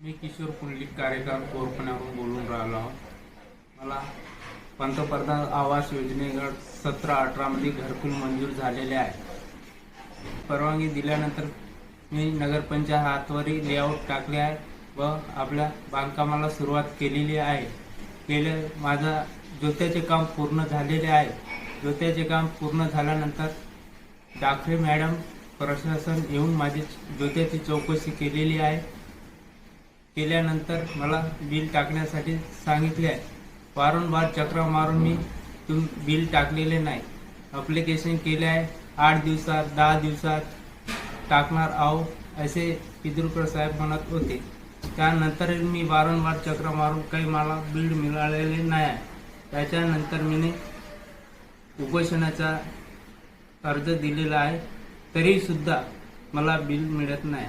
मी किशोर पुंडलिक कार्यक्रम कोरपण्यावरून बोलून राहिलो आहोत. मला पंतप्रधान आवास योजनेगट सतरा अठरामध्ये घरकुल मंजूर झालेले आहे. परवानगी दिल्यानंतर मी नगरपंचायत हातवरी लेआउट टाकले आहे व आपल्या बांधकामाला सुरुवात केलेली आहे. केले माझा जोत्याचे काम पूर्ण झालेले आहे. जोत्याचे काम पूर्ण झाल्यानंतर डाकरे मॅडम प्रशासन येऊन माझी जोत्याची चौकशी केलेली आहे. केल्यानंतर मला बिल टाकण्यासाठी सांगितले आहे. वारंवार चक्र मारून मी तुम बिल टाकलेले नाही. अप्लिकेशन केले आहे. आठ दिवसात दहा दिवसात टाकणार आहो असे पितृकर साहेब म्हणत होते. त्यानंतर मी वारंवार चक्र मारून काही मला बिल मिळालेले नाही आहे. त्याच्यानंतर मी उपोषणाचा अर्ज दिलेला आहे. तरीसुद्धा मला बिल मिळत नाही.